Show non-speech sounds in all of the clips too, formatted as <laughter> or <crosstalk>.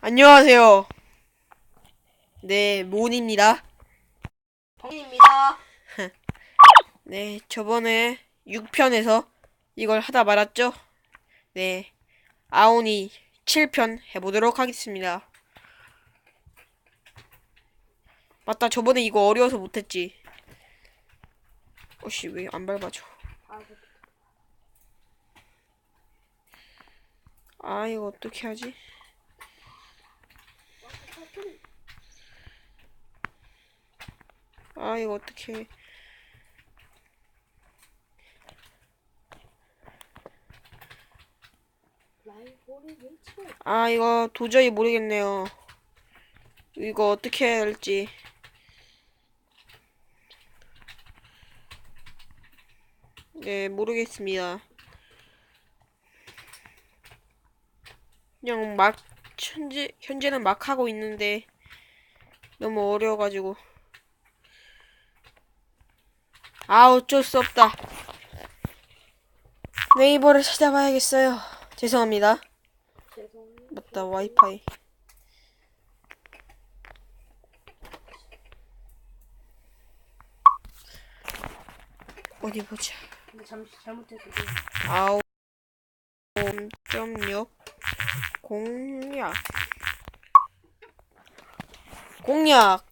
안녕하세요. 네, 모은입니다. 동인입니다. <laughs> 네, 저번에 6편에서 이걸 하다 말았죠? 네, 아오니 7편 해보도록 하겠습니다. 맞다, 저번에 이거 어려워서 못했지. 어씨, 왜 안 밟아줘? 아, 이거 어떻게 하지? 아, 이거 어떻게. 아, 이거 도저히 모르겠네요. 이거 어떻게 해야 할지. 네, 모르겠습니다. 그냥 막, 현재, 현재는 막 하고 있는데, 너무 어려워가지고. 아, 어쩔 수 없다. 네이버를 찾아봐야겠어요. 죄송합니다. 죄송해요. 맞다, 와이파이. 어디 보자. 근데 잠시 잘못해서 아홉 점육 공략 공략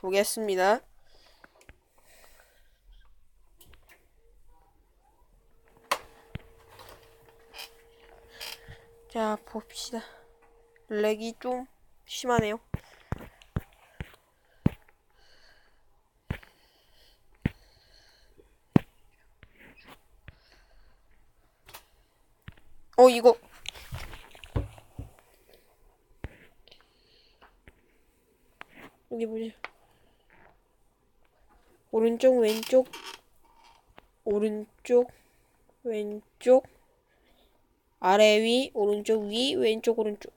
보겠습니다. 자 봅시다. 렉이 좀 심하네요. 어 이거 여기 보자 오른쪽 왼쪽 오른쪽 왼쪽 아래 위 오른쪽 위 왼쪽 오른쪽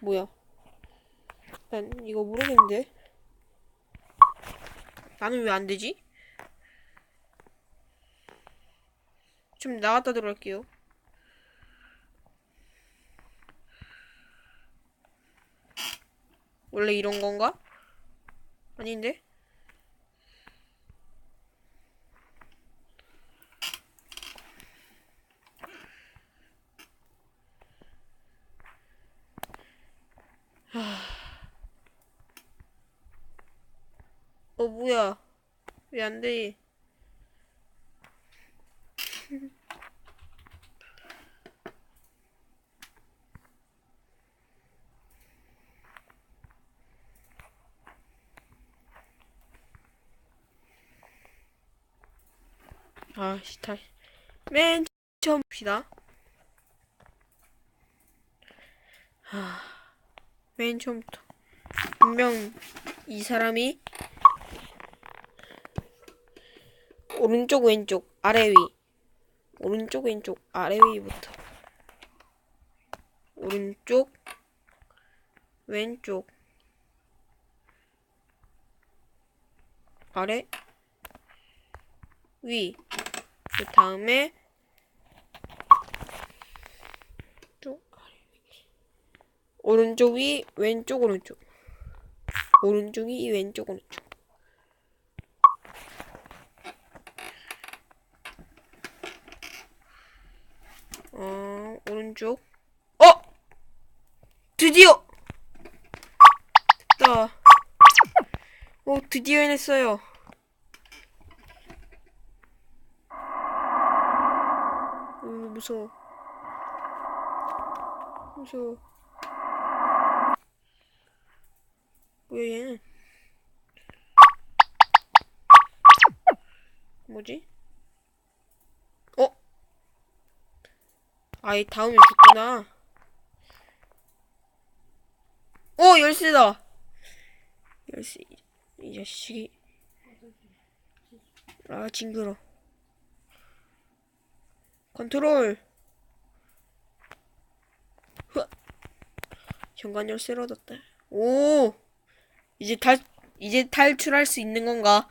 뭐야 난 이거 모르겠는데 나는 왜 안 되지? 좀 나갔다 들어갈게요. 원래 이런 건가? 아닌데? 어, 뭐야. 왜 안 돼? 아, 시탈. 맨 처음 봅시다. 하, 맨 처음부터. 분명 이 사람이 오른쪽 왼쪽 아래 위 오른쪽 왼쪽 아래 위부터 오른쪽 왼쪽 아래 위. 그 다음에 쪽 아래 위. 오른쪽 위, 왼쪽 오른쪽. 오른쪽 위, 왼쪽 오른쪽. 어, 오른쪽. 어! 드디어! 됐다. 오, 드디어 해냈어요. 음, 무서워. 무서워. 뭐야, 얘는? 뭐지? 어? 아이, 다음에 죽구나. 오, 열쇠다! 열쇠, 이- 이 자식이. 아, 징그러. 컨트롤. 흐. 현관 열쇠를 얻었다. 오. 이제 탈 이제 탈출할 수 있는 건가?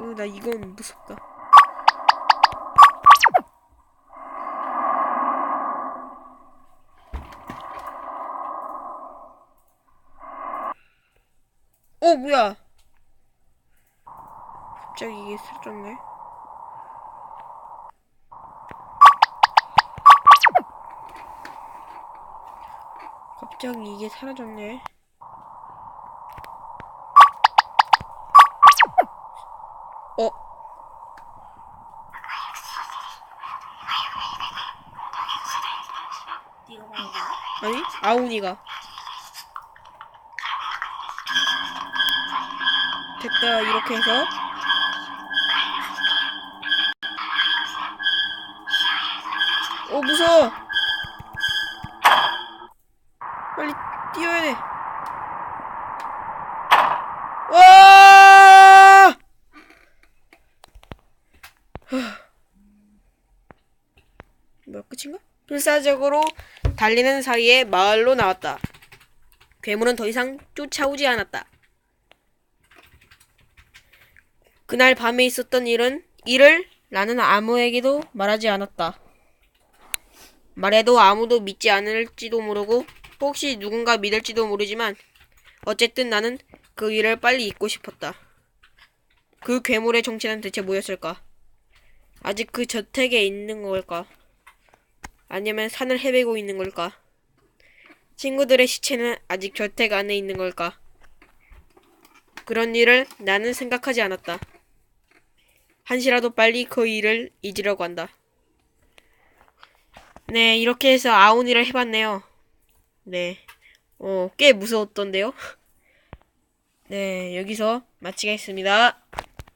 으, 나 이건 무섭다. 어 뭐야? 갑자기 이게 사라졌네. 갑자기 이게 사라졌네. 어? 아니? 아우니가. 됐다, 이렇게 해서. 오, 무서워! 빨리 뛰어야 돼. 와! 뭐야, 끝인가? 필사적으로 달리는 사이에 마을로 나왔다. 괴물은 더 이상 쫓아오지 않았다. 그날 밤에 있었던 일은 일을 나는 아무에게도 말하지 않았다. 말해도 아무도 믿지 않을지도 모르고 혹시 누군가 믿을지도 모르지만 어쨌든 나는 그 일을 빨리 잊고 싶었다. 그 괴물의 정체는 대체 뭐였을까? 아직 그 저택에 있는 걸까? 아니면 산을 헤매고 있는 걸까? 친구들의 시체는 아직 저택 안에 있는 걸까? 그런 일을 나는 생각하지 않았다. 한시라도 빨리 그 일을 잊으려고 한다. 네, 이렇게 해서 아오니를 해봤네요. 네. 어, 꽤 무서웠던데요? <laughs> 네, 여기서 마치겠습니다.